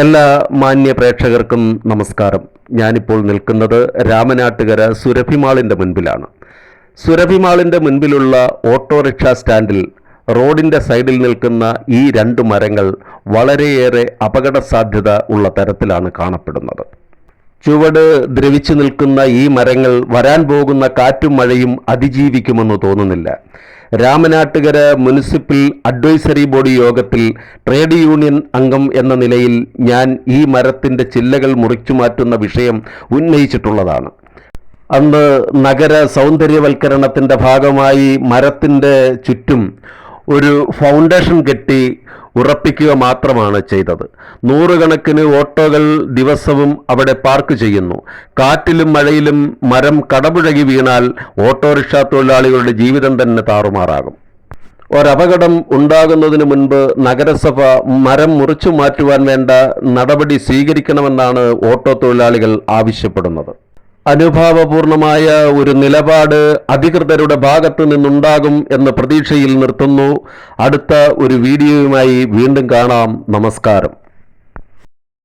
എല്ലാ മാന്യ പ്രേക്ഷകർക്കും നമസ്കാരം. ഞാനിപ്പോൾ നിൽക്കുന്നത് രാമനാട്ടുകര സുരഭിമാളിന്റെ മുൻപിലാണ്. സുരഭിമാളിന്റെ മുൻപിലുള്ള ഓട്ടോറിക്ഷ സ്റ്റാൻഡിൽ റോഡിന്റെ സൈഡിൽ നിൽക്കുന്ന ഈ രണ്ട് മരങ്ങൾ വളരെയേറെ അപകട സാധ്യത ഉള്ള തരത്തിലാണ് കാണപ്പെടുന്നത്. ചുവട് ദ്രവിച്ചു നിൽക്കുന്ന ഈ മരങ്ങൾ വരാൻ പോകുന്ന കാറ്റും മഴയും അതിജീവിക്കുമെന്ന് തോന്നുന്നില്ല. രാമനാട്ടുകര മുനിസിപ്പൽ അഡ്വൈസറി ബോർഡ് യോഗത്തിൽ ട്രേഡ് യൂണിയൻ അംഗം എന്ന നിലയിൽ ഞാൻ ഈ മരത്തിന്റെ ചില്ലകൾ മുറിച്ചു മാറ്റുന്ന വിഷയം ഉന്നയിച്ചിട്ടുള്ളതാണ്. അന്ന് നഗര സൗന്ദര്യവൽക്കരണത്തിന്റെ ഭാഗമായി മരത്തിന്റെ ചുറ്റും ഒരു ഫൗണ്ടേഷൻ കെട്ടി ഉറപ്പിക്കുക മാത്രമാണ് ചെയ്തത്. നൂറുകണക്കിന് ഓട്ടോകൾ ദിവസവും അവിടെ പാർക്ക് ചെയ്യുന്നു. കാറ്റിലും മഴയിലും മരം കടപുഴകി വീണാൽ ഓട്ടോറിക്ഷ തൊഴിലാളികളുടെ ജീവിതം തന്നെ താറുമാറാകും. ഒരപകടം ഉണ്ടാകുന്നതിന് മുൻപ് നഗരസഭ മരം മുറിച്ചു മാറ്റുവാൻ വേണ്ട നടപടി സ്വീകരിക്കണമെന്നാണ് ഓട്ടോ തൊഴിലാളികൾ ആവശ്യപ്പെടുന്നത്. അനുഭാവപൂർണമായ ഒരു നിലപാട് അധികൃതരുടെ ഭാഗത്തു നിന്നുണ്ടാകും എന്ന പ്രതീക്ഷയിൽ നിർത്തുന്നു. അടുത്ത ഒരു വീഡിയോയുമായി വീണ്ടും കാണാം. നമസ്കാരം.